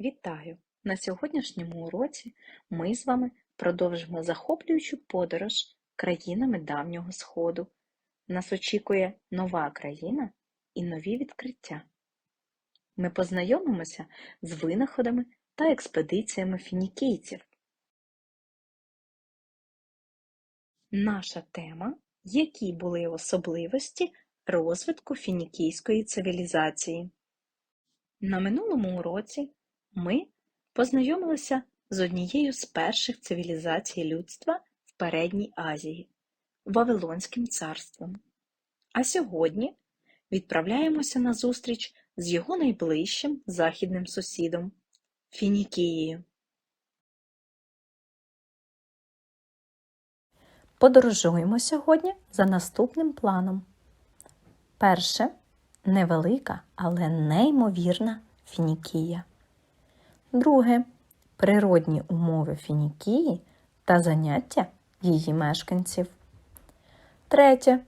Вітаю! На сьогоднішньому уроці ми з вами продовжимо захоплюючу подорож країнами Давнього Сходу. Нас очікує нова країна і нові відкриття. Ми познайомимося з винаходами та експедиціями фінікійців. Наша тема які були особливості розвитку фінікійської цивілізації. На минулому уроці ми познайомилися з однією з перших цивілізацій людства в Передній Азії Вавилонським царством. А сьогодні відправляємося на зустріч з його найближчим західним сусідом Фінікією. Подорожуємо сьогодні за наступним планом. Перше невелика, але неймовірна Фінікія. Друге природні умови Фінікії та заняття її мешканців. Третє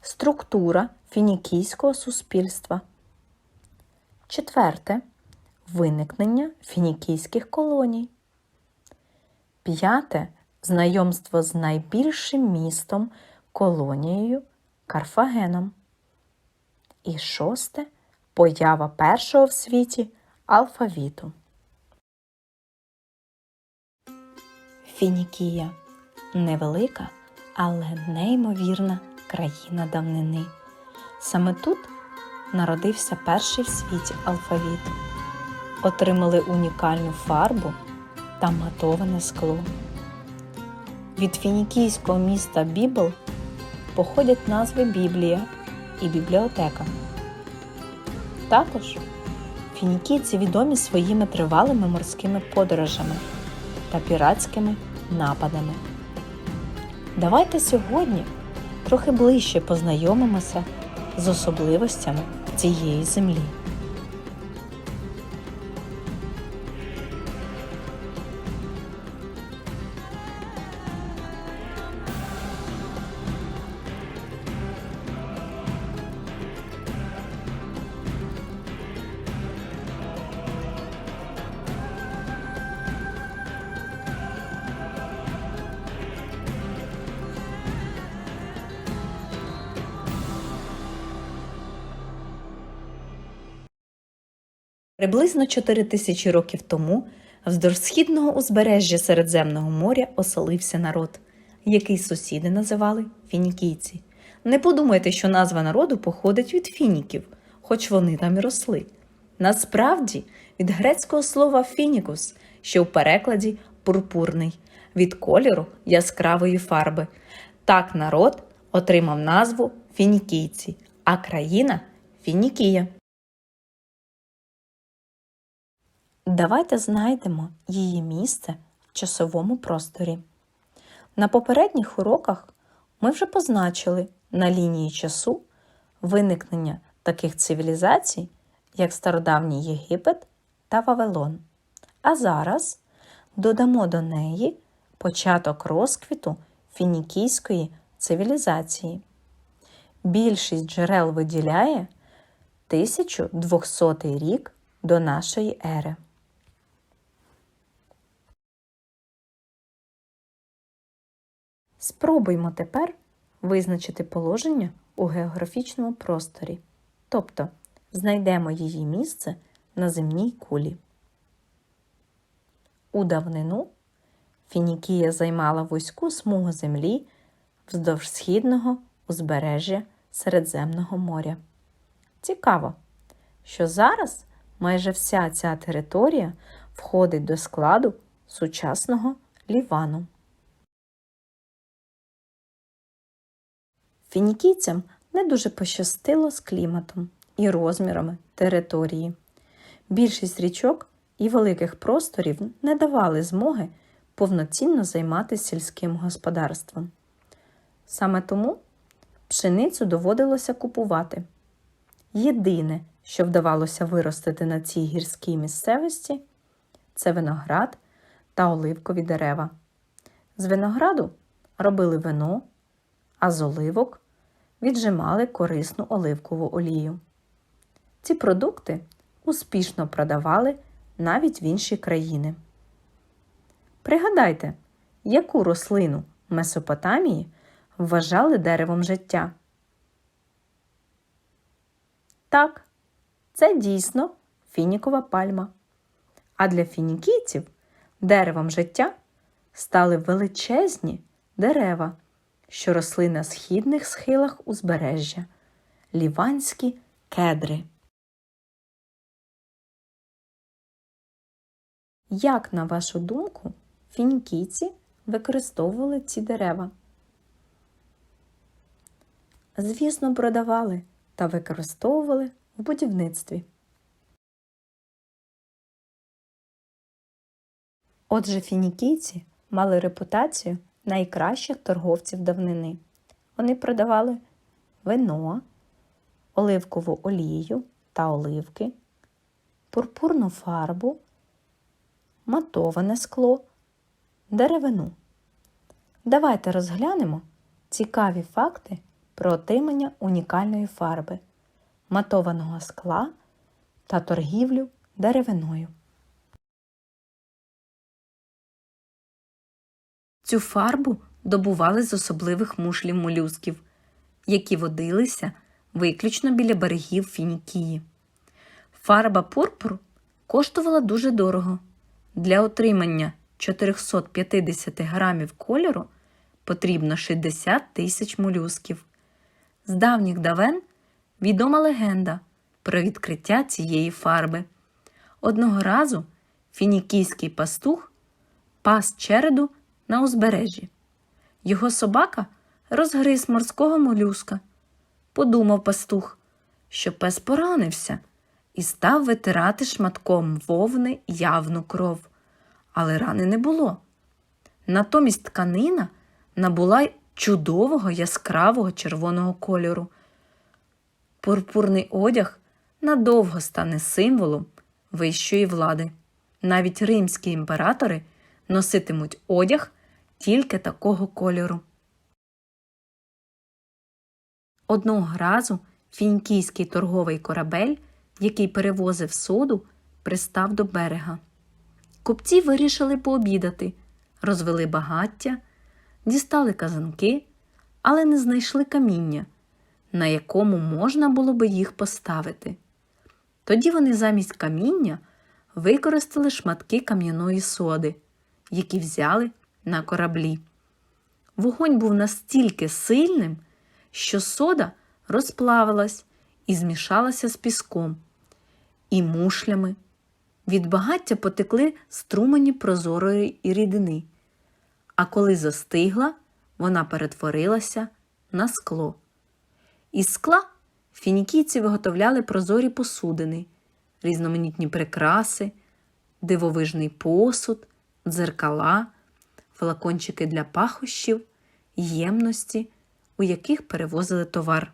структура фінікійського суспільства. Четверте виникнення фінікійських колоній. П'яте знайомство з найбільшим містом колонією Карфагеном. І шосте поява першого в світі алфавіту. Фінікія невелика, але неймовірна країна давнини. Саме тут народився перший в світі алфавіт. Отримали унікальну фарбу та матоване скло. Від фінікійського міста Бібл походять назви Біблія і бібліотека. Також фінікійці відомі своїми тривалими морськими подорожами та піратськими нападами. Давайте сьогодні трохи ближче познайомимося з особливостями цієї землі. Приблизно 4 тисячі років тому вздовж східного узбережжя Середземного моря оселився народ, який сусіди називали фінікійці. Не подумайте, що назва народу походить від фініків, хоч вони там і росли. Насправді від грецького слова фінікус, що в перекладі пурпурний, від кольору яскравої фарби. Так народ отримав назву фінікійці, а країна Фінікія. Давайте знайдемо її місце в часовому просторі. На попередніх уроках ми вже позначили на лінії часу виникнення таких цивілізацій, як Стародавній Єгипет та Вавилон. А зараз додамо до неї початок розквіту фінікійської цивілізації. Більшість джерел виділяє 1200 рік до нашої ери. Спробуймо тепер визначити положення у географічному просторі, тобто знайдемо її місце на земній кулі. У давнину Фінікія займала вузьку смугу землі вздовж східного узбережжя Середземного моря. Цікаво, що зараз майже вся ця територія входить до складу сучасного Лівану. Фінікійцям не дуже пощастило з кліматом і розмірами території. Більшість річок і великих просторів не давали змоги повноцінно займатися сільським господарством. Саме тому пшеницю доводилося купувати. Єдине, що вдавалося виростити на цій гірській місцевості, це виноград та оливкові дерева. З винограду робили вино, а з оливок віджимали корисну оливкову олію. Ці продукти успішно продавали навіть в інші країни. Пригадайте, яку рослину Месопотамії вважали деревом життя? Так, це дійсно фінікова пальма. А для фінікійців деревом життя стали величезні дерева, що росли на східних схилах узбережжя ліванські кедри. Як, на вашу думку, фінікійці використовували ці дерева? Звісно, продавали та використовували в будівництві. Отже, фінікійці мали репутацію найкращих торговців давнини. Вони продавали вино, оливкову олію та оливки, пурпурну фарбу, матоване скло, деревину. Давайте розглянемо цікаві факти про отримання унікальної фарби, матованого скла та торгівлю деревиною. Цю фарбу добували з особливих мушлів молюсків, які водилися виключно біля берегів Фінікії. Фарба пурпур коштувала дуже дорого. Для отримання 450 грамів кольору потрібно 60 тисяч молюсків. З давніх давен відома легенда про відкриття цієї фарби. Одного разу фінікійський пастух пас череду на узбережжі. Його собака розгриз морського молюска. Подумав пастух, що пес поранився і став витирати шматком вовни явну кров. Але рани не було. Натомість тканина набула чудового яскравого червоного кольору. Пурпурний одяг надовго стане символом вищої влади. Навіть римські імператори носитимуть одяг тільки такого кольору. Одного разу фінікійський торговий корабель, який перевозив соду, пристав до берега. Купці вирішили пообідати, розвели багаття, дістали казанки, але не знайшли каміння, на якому можна було би їх поставити. Тоді вони замість каміння використали шматки кам'яної соди, які взяли на кораблі. Вогонь був настільки сильним, що сода розплавилась і змішалася з піском і мушлями. Від багаття потекли струмені прозорої рідини, а коли застигла, вона перетворилася на скло. Із скла фінікійці виготовляли прозорі посудини, різноманітні прикраси, дивовижний посуд, дзеркала, флакончики для пахощів, ємності, у яких перевозили товар.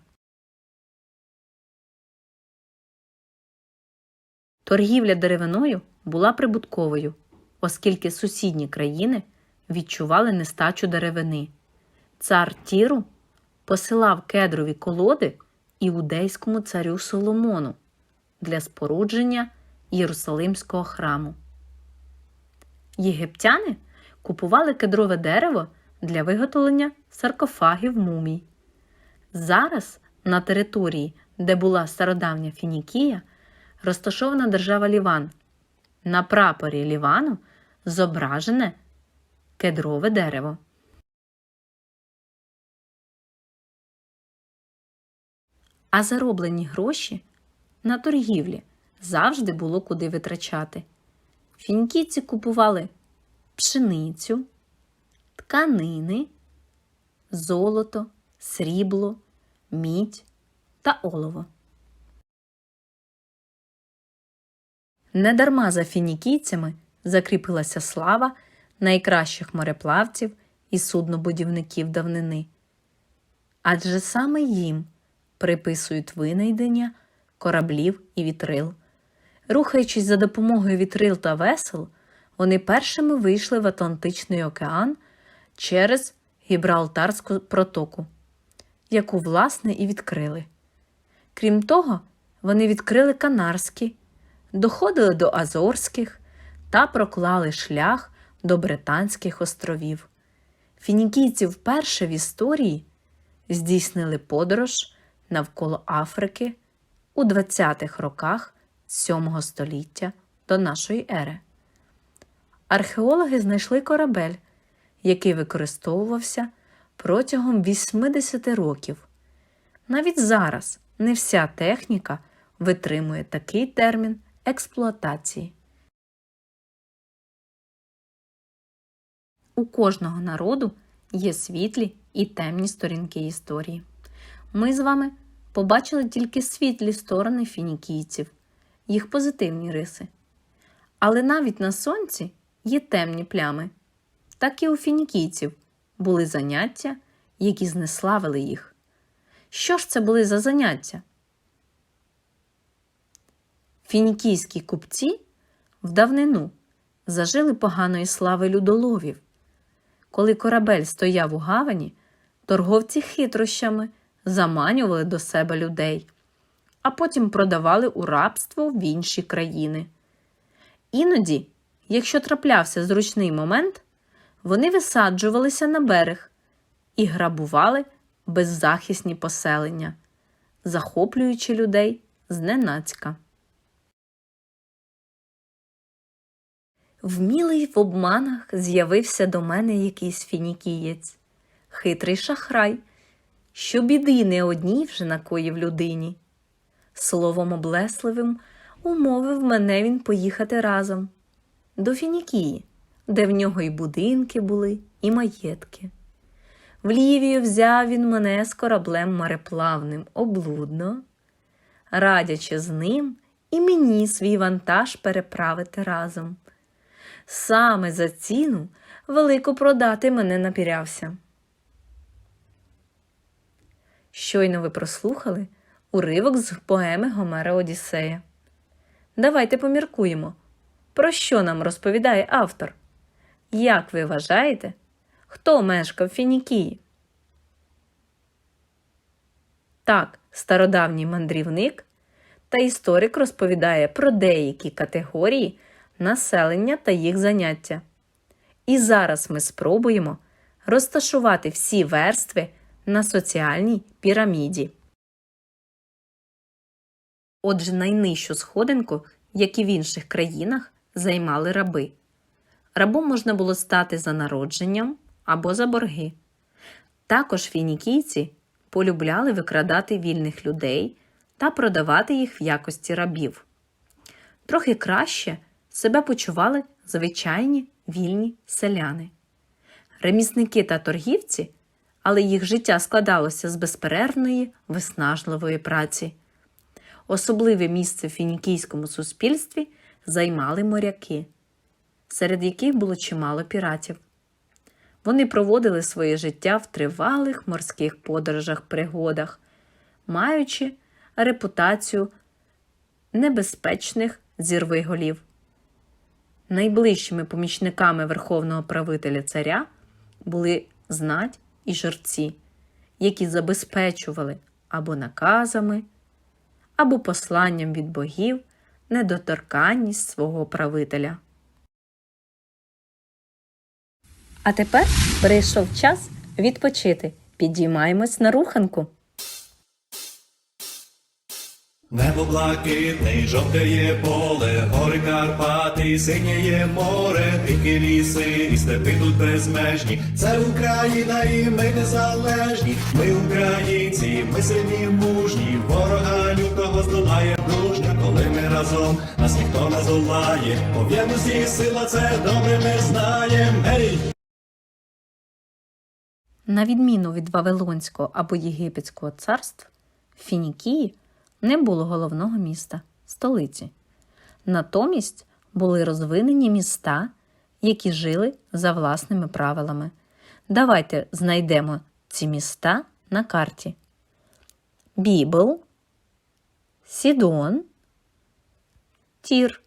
Торгівля деревиною була прибутковою, оскільки сусідні країни відчували нестачу деревини. Цар Тіру посилав кедрові колоди іудейському царю Соломону для спорудження Єрусалимського храму. Єгиптяни купували кедрове дерево для виготовлення саркофагів мумій. Зараз на території, де була стародавня Фінікія, розташована держава Ліван. На прапорі Лівану зображене кедрове дерево. А зароблені гроші на торгівлі завжди було куди витрачати. Фінікійці купували пшеницю, тканини, золото, срібло, мідь та олово. Недарма за фінікійцями закріпилася слава найкращих мореплавців і суднобудівників давнини. Адже саме їм приписують винайдення кораблів і вітрил. Рухаючись за допомогою вітрил та весел, вони першими вийшли в Атлантичний океан через Гібралтарську протоку, яку, власне, і відкрили. Крім того, вони відкрили Канарські, доходили до Азорських та проклали шлях до Британських островів. Фінікійці вперше в історії здійснили подорож навколо Африки у 20-х роках 7 століття до нашої ери. Археологи знайшли корабель, який використовувався протягом 80 років. Навіть зараз не вся техніка витримує такий термін експлуатації. У кожного народу є світлі і темні сторінки історії. Ми з вами побачили тільки світлі сторони фінікійців, їх позитивні риси. Але навіть на сонці є темні плями. Так і у фінікійців були заняття, які знеславили їх. Що ж це були за заняття? Фінікійські купці в давнину зажили поганої слави людоловів. Коли корабель стояв у гавані, торговці хитрощами заманювали до себе людей, а потім продавали у рабство в інші країни. Іноді, якщо траплявся зручний момент, вони висаджувалися на берег і грабували беззахисні поселення, захоплюючи людей зненацька. Вмілий в обманах з'явився до мене якийсь фінікієць, хитрий шахрай, що біди не одній вже накоїв людині. Словом облесливим умовив мене він поїхати разом до Фінікії, де в нього і будинки були, і маєтки. В Лівію взяв він мене з кораблем мореплавним облудно, радячи з ним і мені свій вантаж переправити разом. Саме за ціну велику продати мене напірявся. Щойно ви прослухали уривок з поеми Гомера Одіссея. Давайте поміркуємо, про що нам розповідає автор? Як ви вважаєте, хто мешкав в Фінікії? Так, стародавній мандрівник та історик розповідає про деякі категорії населення та їх заняття. І зараз ми спробуємо розташувати всі верстви на соціальній піраміді. Отже, найнижчу сходинку, як і в інших країнах, займали раби. Рабом можна було стати за народженням або за борги. Також фінікійці полюбляли викрадати вільних людей та продавати їх в якості рабів. Трохи краще себе почували звичайні вільні селяни. Ремісники та торгівці, але їх життя складалося з безперервної виснажливої праці. Особливе місце в фінікійському суспільстві займали моряки, серед яких було чимало піратів. Вони проводили своє життя в тривалих морських подорожах пригодах, маючи репутацію небезпечних зірвиголів. Найближчими помічниками верховного правителя царя були знать і жерці, які забезпечували або наказами, або посланням від богів недоторканність свого правителя. А тепер прийшов час відпочити. Підіймаємось на руханку. Небо блакитний, жовтеє поле, гори Карпати, синєє море, дикі ліси, і степи тут безмежні. Це Україна, і ми незалежні. Ми українці, ми сильні, мужні. Ворога лютого здолає дружня, коли ми разом нас ніхто не здолає. Пов'єдності сила, це добре ми знаємо. Гей! На відміну від Вавилонського або Єгипетського царств, Фінікії не було головного міста, столиці. Натомість були розвинені міста, які жили за власними правилами. Давайте знайдемо ці міста на карті. Бібл, Сідон, Тір.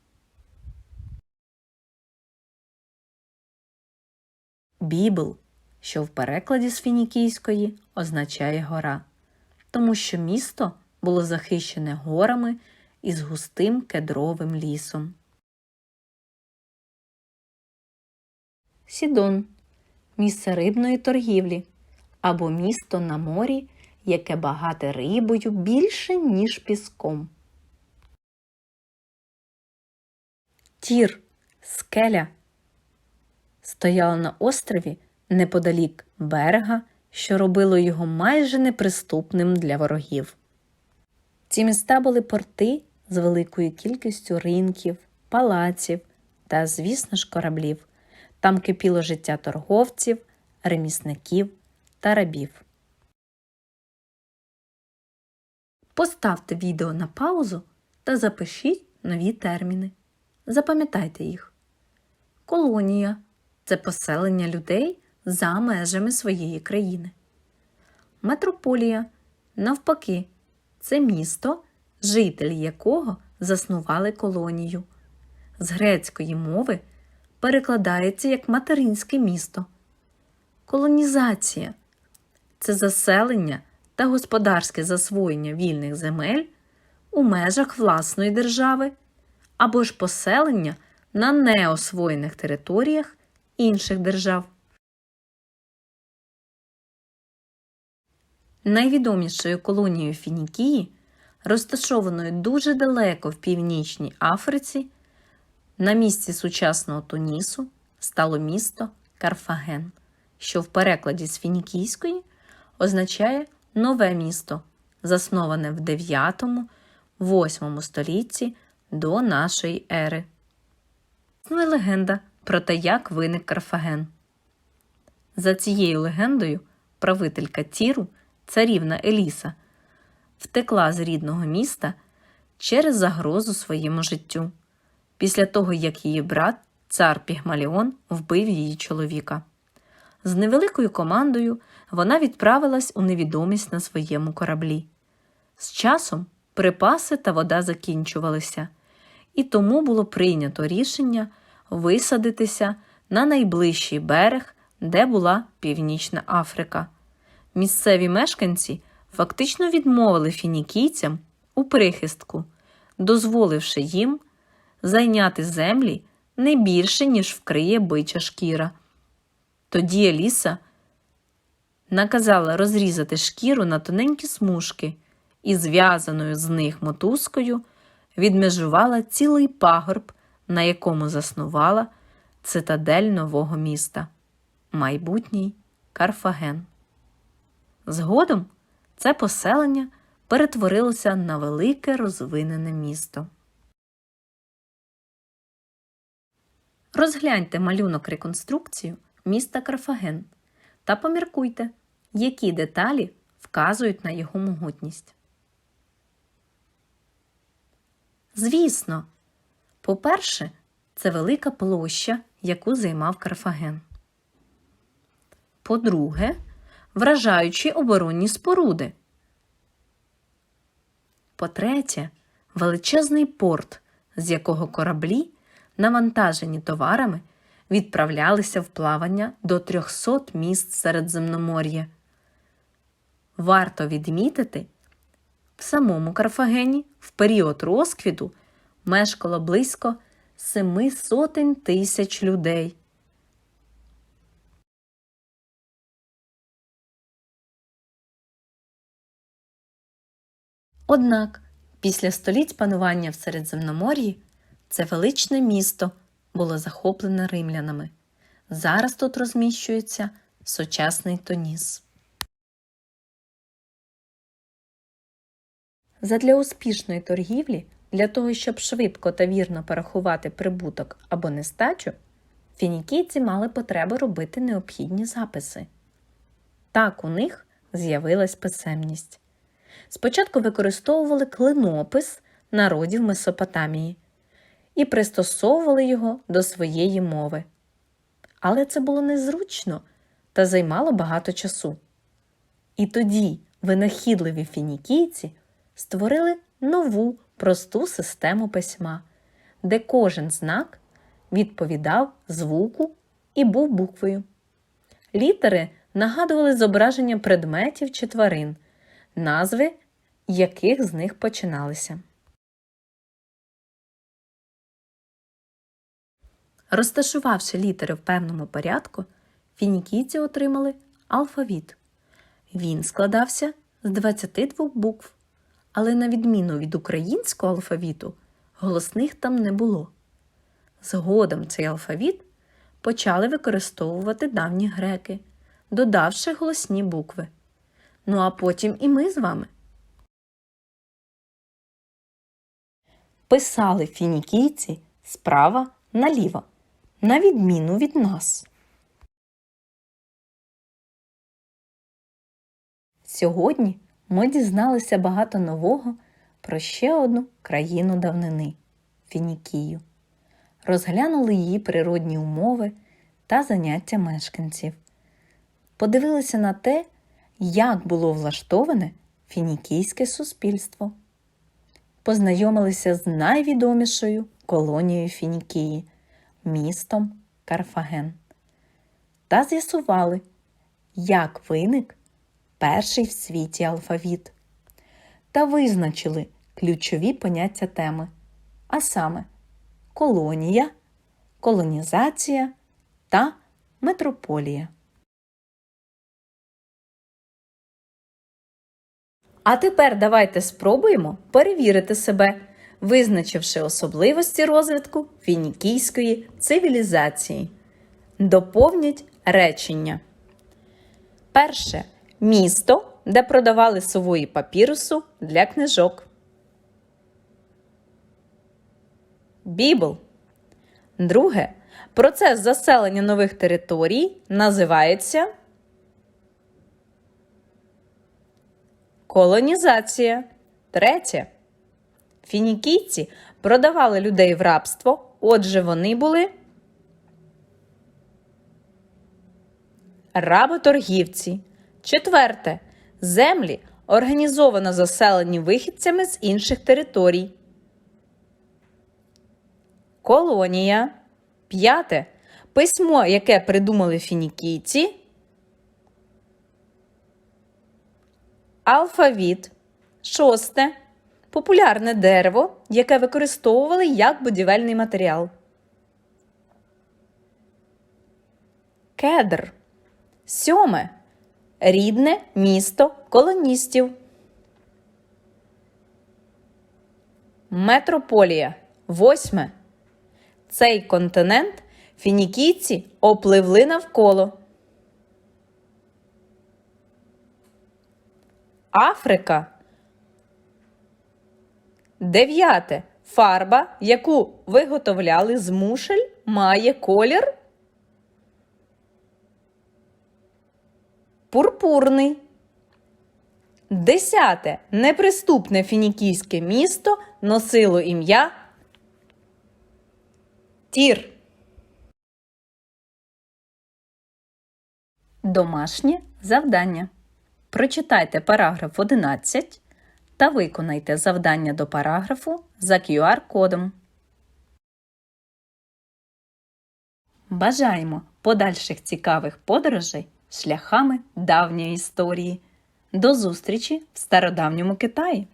Бібл, що в перекладі з фінікійської означає гора, тому що місто було захищене горами із густим кедровим лісом. Сідон місце рибної торгівлі або місто на морі, яке багате рибою більше, ніж піском. Тір, скеля, стояла на острові неподалік берега, що робило його майже неприступним для ворогів. Ці міста були порти з великою кількістю ринків, палаців та, звісно ж, кораблів. Там кипіло життя торговців, ремісників та рабів. Поставте відео на паузу та запишіть нові терміни. Запам'ятайте їх. Колонія це поселення людей за межами своєї країни. Метрополія, навпаки, це місто, жителі якого заснували колонію. З грецької мови перекладається як материнське місто. Колонізація це заселення та господарське засвоєння вільних земель у межах власної держави або ж поселення на неосвоєних територіях інших держав. Найвідомішою колонією Фінікії, розташованою дуже далеко в північній Африці, на місці сучасного Тунісу стало місто Карфаген, що в перекладі з фінікійської означає нове місто, засноване в 9-8 столітті до нашої ери. Існує легенда про те, як виник Карфаген. За цією легендою, правителька Тіру, царівна Еліса, втекла з рідного міста через загрозу своєму життю, після того, як її брат, цар Пігмаліон, вбив її чоловіка. З невеликою командою вона відправилась у невідомість на своєму кораблі. З часом припаси та вода закінчувалися, і тому було прийнято рішення висадитися на найближчий берег, де була Північна Африка. Місцеві мешканці фактично відмовили фінікійцям у прихистку, дозволивши їм зайняти землі не більше, ніж вкриє бича шкіра. Тоді Еліса наказала розрізати шкіру на тоненькі смужки і зв'язаною з них мотузкою відмежувала цілий пагорб, на якому заснувала цитадель нового міста майбутній Карфаген. Згодом це поселення перетворилося на велике розвинене місто. Розгляньте малюнок реконструкцію міста Карфаген та поміркуйте, які деталі вказують на його могутність. Звісно, по-перше, це велика площа, яку займав Карфаген. По-друге, вражаючі оборонні споруди. По-третє, величезний порт, з якого кораблі, навантажені товарами, відправлялися в плавання до 300 міст Середземномор'я. Варто відмітити, в самому Карфагені в період розквіту мешкало близько семи сотень тисяч людей. Однак після століть панування в Середземномор'ї це величне місто було захоплене римлянами. Зараз тут розміщується сучасний Тоніс. Задля успішної торгівлі, для того, щоб швидко та вірно порахувати прибуток або нестачу, фінікійці мали потребу робити необхідні записи. Так у них з'явилась писемність. Спочатку використовували клинопис народів Месопотамії і пристосовували його до своєї мови. Але це було незручно та займало багато часу. І тоді винахідливі фінікійці створили нову просту систему письма, де кожен знак відповідав звуку і був буквою. Літери нагадували зображення предметів чи тварин, назви яких з них починалися. Розташувавши літери в певному порядку, фінікійці отримали алфавіт. Він складався з 22 букв, але на відміну від українського алфавіту, голосних там не було. Згодом цей алфавіт почали використовувати давні греки, додавши голосні букви. Ну а потім і ми з вами. Писали фінікійці справа наліво, на відміну від нас. Сьогодні ми дізналися багато нового про ще одну країну давнини Фінікію. Розглянули її природні умови та заняття мешканців. Подивилися на те, як було влаштоване фінікійське суспільство. Познайомилися з найвідомішою колонією Фінікії містом Карфаген та з'ясували, як виник перший в світі алфавіт та визначили ключові поняття теми, а саме колонія, колонізація та метрополія. А тепер давайте спробуємо перевірити себе, визначивши особливості розвитку фінікійської цивілізації. Доповніть речення. Перше місто, де продавали сової папірусу для книжок. Бібл. Друге. Процес заселення нових територій називається колонізація. Третє. Фінікійці продавали людей в рабство, отже, вони були работоргівці. Четверте. Землі організовано заселені вихідцями з інших територій. Колонія. П'яте. Письмо, яке придумали фінікійці. Алфавіт. Шосте. Популярне дерево, яке використовували як будівельний матеріал. Кедр. Сьоме. Рідне місто колоністів. Метрополія. Восьме. Цей континент фінікійці опливли навколо. Африка. Дев'яте. Фарба, яку виготовляли з мушель, має колір пурпурний. Десяте. Неприступне фінікійське місто носило ім'я Тір. Домашнє завдання. Прочитайте параграф 11 та виконайте завдання до параграфу за QR-кодом. Бажаємо подальших цікавих подорожей шляхами давньої історії. До зустрічі в стародавньому Китаї!